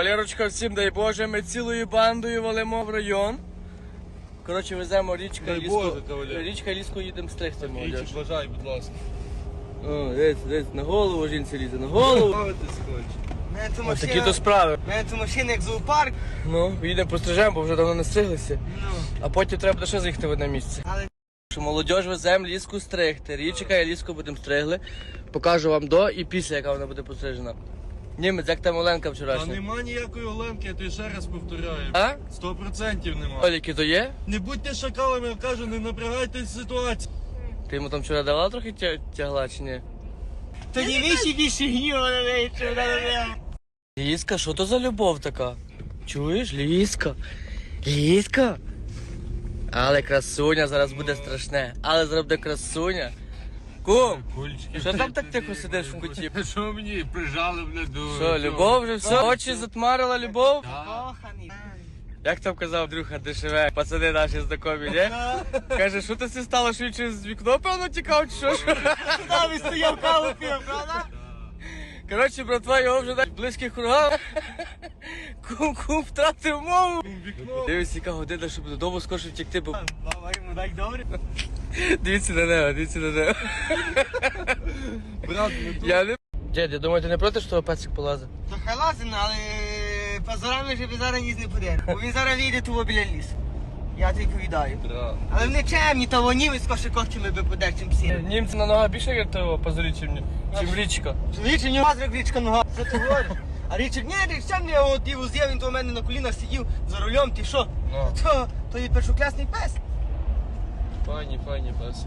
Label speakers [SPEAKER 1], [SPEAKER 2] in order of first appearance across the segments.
[SPEAKER 1] Валерочка, всім дай Боже, ми цілою бандою валимо в район. Коротше, веземо річка
[SPEAKER 2] Дай
[SPEAKER 1] ліску.
[SPEAKER 2] Боже.
[SPEAKER 1] Річка ліску їдемо стригти, молодіж.
[SPEAKER 2] Річик, бажай, будь ласка.
[SPEAKER 1] О, дивись, дивись, на голову жінці лізе, на голову.
[SPEAKER 2] Бавитись хоче.
[SPEAKER 3] Мене ту
[SPEAKER 1] О, такі
[SPEAKER 3] машина,
[SPEAKER 1] то справи.
[SPEAKER 3] мене ту машина як зоопарк.
[SPEAKER 1] Ну, їдемо пострижемо, бо вже давно не стриглися.
[SPEAKER 3] Ну,
[SPEAKER 1] А потім треба буде ще заїхати в одне місце.
[SPEAKER 3] але
[SPEAKER 1] Що молодіж веземо ліску стригти. Річка і ліску будемо стригли. Покажу вам до і після, яка вона буде пострижена. Німець, як там Оленка
[SPEAKER 2] Та
[SPEAKER 1] вчорашня?
[SPEAKER 2] нема ніякої Оленки, я тобі ще раз повторяю.
[SPEAKER 1] А?
[SPEAKER 2] Сто процентів нема.
[SPEAKER 1] Оліки то є?
[SPEAKER 2] Не будьте шакалами, я кажу, не напрягайтесь ситуацію.
[SPEAKER 1] Ти йому там вчора давала трохи тя- тягла чи ні?
[SPEAKER 3] то не вищі більше гніва на неї, що вона на.
[SPEAKER 1] Ліска, що то за любов така? Чуєш, Ліска? Ліска? Але красуня зараз буде страшне. Але зараз буде красуня. Кум,
[SPEAKER 2] Кульчики.
[SPEAKER 1] що там так тихо сидиш в куті?
[SPEAKER 2] Що мені прижали мене до.
[SPEAKER 1] Що, любов вже все? Очі затмарила любов?
[SPEAKER 3] Коханий.
[SPEAKER 1] Як там казав Дрюха Дешеве, пацани наші знакомі, ні? Каже, що ти це стало, що він через вікно, певно, тікав, чи що? що?
[SPEAKER 3] Там і стояв каву пив, правда?
[SPEAKER 1] Коротше, братва, його вже так близьких кругах. Кум, кум втратив мову.
[SPEAKER 2] Вікно.
[SPEAKER 1] Дивись, яка година, щоб додому скорше втекти, бо
[SPEAKER 3] Баба йому так добре.
[SPEAKER 1] Дивіться на нього, дивіться на нього.
[SPEAKER 2] Брат.
[SPEAKER 1] Я не... Дядь, я думаю, ти не проти, що песик полазить?
[SPEAKER 3] То хай лазить, але позорами вже зараз ніс не буде. Бо він зараз вийде того біля лісу. Я тобі повідаю.
[SPEAKER 2] Брат.
[SPEAKER 3] Але вони чемні, то вони скорше когтями би подер, чим всі.
[SPEAKER 1] Німці на нога більше як того позорі, чим, чим річка.
[SPEAKER 3] Чоловіче, в нього мазрик річка нога. Що ти говориш? А річик, ні, річ, сам не от і узяв, він то у мене на колінах сидів за рулем, ти що?
[SPEAKER 1] Ну.
[SPEAKER 3] То, то є першокласний пес.
[SPEAKER 2] Файні, файні пес.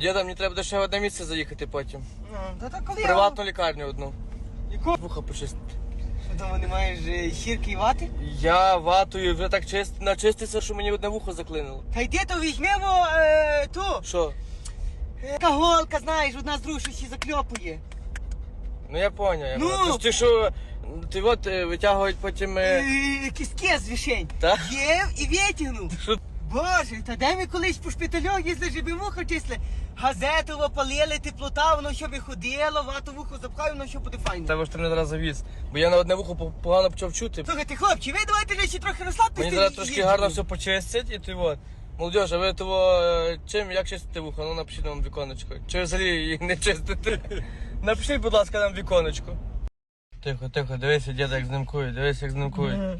[SPEAKER 1] Діда, мені треба ще в одне місце заїхати потім.
[SPEAKER 3] Ну, та то коли
[SPEAKER 1] Приватну лікарню одну.
[SPEAKER 3] Яку?
[SPEAKER 1] Вуха почистити.
[SPEAKER 3] Там не маєш е, щірки і вати?
[SPEAKER 1] Я ватою вже так чист, начистився, що мені одне вухо заклинило.
[SPEAKER 3] Та йди то візьмемо е, ту.
[SPEAKER 1] Що?
[SPEAKER 3] Е, Та голка, знаєш, одна з другої щось і закльопує.
[SPEAKER 1] Ну я поняв.
[SPEAKER 3] Ну!
[SPEAKER 1] Тож ті, що ти от е, витягують потім.
[SPEAKER 3] Е,
[SPEAKER 1] Е...
[SPEAKER 3] Кістки з вишень.
[SPEAKER 1] Та?
[SPEAKER 3] Є і витягнув.
[SPEAKER 1] Що?
[SPEAKER 3] Боже, та де ми колись по шпиталю їздили, щоб вухо числи? Газету опалили, теплота, воно щоб ходило, вату вухо запхав, воно що буде файно.
[SPEAKER 1] Та ж ти мене зараз завіз. Бо я на одне вухо по- погано почав чути.
[SPEAKER 3] Слухайте, хлопці, ви давайте вже ще трохи розслабтесь.
[SPEAKER 1] Мені зараз
[SPEAKER 3] і
[SPEAKER 1] трошки
[SPEAKER 3] їдьте.
[SPEAKER 1] гарно все почистять і ти от. Молодіж, а ви того е, чим, як чистите вухо? Ну напишіть нам віконечко. Чи ви взагалі їх не чистите? Напишіть, будь ласка, нам віконечко. Тихо, тихо, дивися, діда, як знимкує, дивись, як знимкує.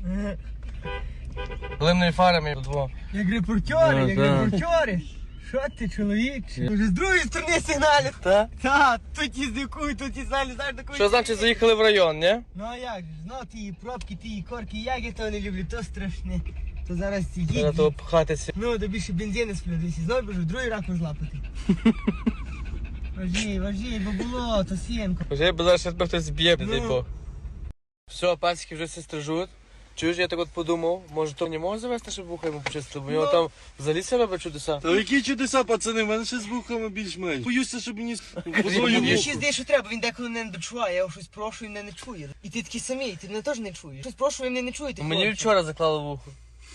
[SPEAKER 1] Глинною фарами двох.
[SPEAKER 3] Як репортери,
[SPEAKER 1] Ну,
[SPEAKER 3] як
[SPEAKER 1] так.
[SPEAKER 3] репортери. Що ти, чоловік? Вже з другої сторони сигналять.
[SPEAKER 1] Та?
[SPEAKER 3] Та, тут і здикують, тут і знали, знаєш, такої.
[SPEAKER 1] Що значить заїхали в район, ні?
[SPEAKER 3] Ну а як ну ті пробки, ті корки, як я того не люблю, то страшне. То зараз ці
[SPEAKER 1] Треба
[SPEAKER 3] їдь.
[SPEAKER 1] того пхатися.
[SPEAKER 3] Ну, то більше бензини сплюдусь, і знову біжу, другий рак злапати. Важій, важій, бо було, то сімко.
[SPEAKER 1] Вже бо зараз тебе хтось зб'є, не дай
[SPEAKER 3] Ну.
[SPEAKER 1] Бог. Все, пасіки вже всі стрижуть. Чуєш, я так от подумав, може то не можна завести, щоб вуха йому почистили, бо його
[SPEAKER 3] Ну.
[SPEAKER 1] там взагалі себе робить чудеса.
[SPEAKER 2] Та які чудеса, пацани, в мене ще з вухами більш-менш. Боюся, щоб мені
[SPEAKER 3] Мені ще здається, що треба, він деколи не дочуває, я його щось прошу і мене не чує. І ти такий самий, ти мене теж не чуєш. Щось прошу, ви мене не чуєте.
[SPEAKER 1] Мені вчора заклало вухо.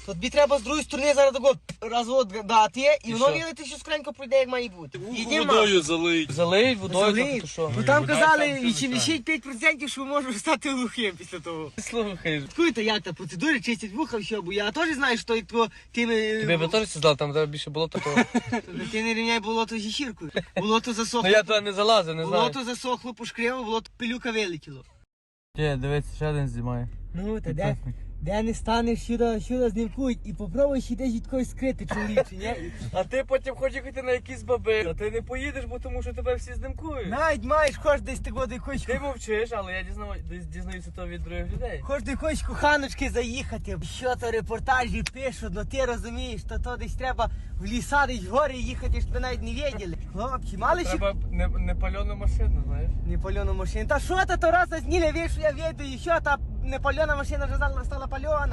[SPEAKER 3] То тобі треба з другої сторони зараз такого розвод дати, і,
[SPEAKER 1] І
[SPEAKER 3] воно
[SPEAKER 1] що?
[SPEAKER 3] вілити, що скренько пройде, як має бути.
[SPEAKER 2] Вухо
[SPEAKER 3] Ідемо.
[SPEAKER 2] водою залиють.
[SPEAKER 1] Залиють водою,
[SPEAKER 3] Залиють.
[SPEAKER 1] трохи, то що?
[SPEAKER 3] Бо там казали, і чи
[SPEAKER 2] лишає.
[SPEAKER 3] 5%, що можу стати глухим після того.
[SPEAKER 1] Слухай,
[SPEAKER 3] Куди як та процедури чистять вуха, все, бо я теж знаю, що то тими...
[SPEAKER 1] тобі би теж сказав, там де більше було такого.
[SPEAKER 3] Ти не рівняй болото зі щіркою. Болото засохло.
[SPEAKER 1] Ну я туди не залазив, не знаю.
[SPEAKER 3] Болото засохло, пошкрило, болото пилюка вилетіло.
[SPEAKER 1] Є, дивись, ще один знімає.
[SPEAKER 3] Ну, та де, де не станеш, сюди, сюди знімкують і попробуй ще десь від когось скрити чоловіче, ні?
[SPEAKER 1] А ти потім хочеш їхати на якісь баби. А ти не поїдеш, бо тому що тебе всі знимкують.
[SPEAKER 3] Навіть маєш, хоч десь того до якоїсь,
[SPEAKER 1] Ти мовчиш, але я дізнаю- діз- дізнаюся то від других людей.
[SPEAKER 3] хоч до якоїсь коханочки заїхати. Що то репортажі пишуть, ну ти розумієш, то то десь треба в ліса, десь в гори їхати, щоб ви навіть не виділи. Хлопці, мали ще
[SPEAKER 1] Треба не, не пальону машину, знаєш.
[SPEAKER 3] непальону машину. Та що та то раз зніли, віж, я відаю, що та непальона машина вже стала пальона.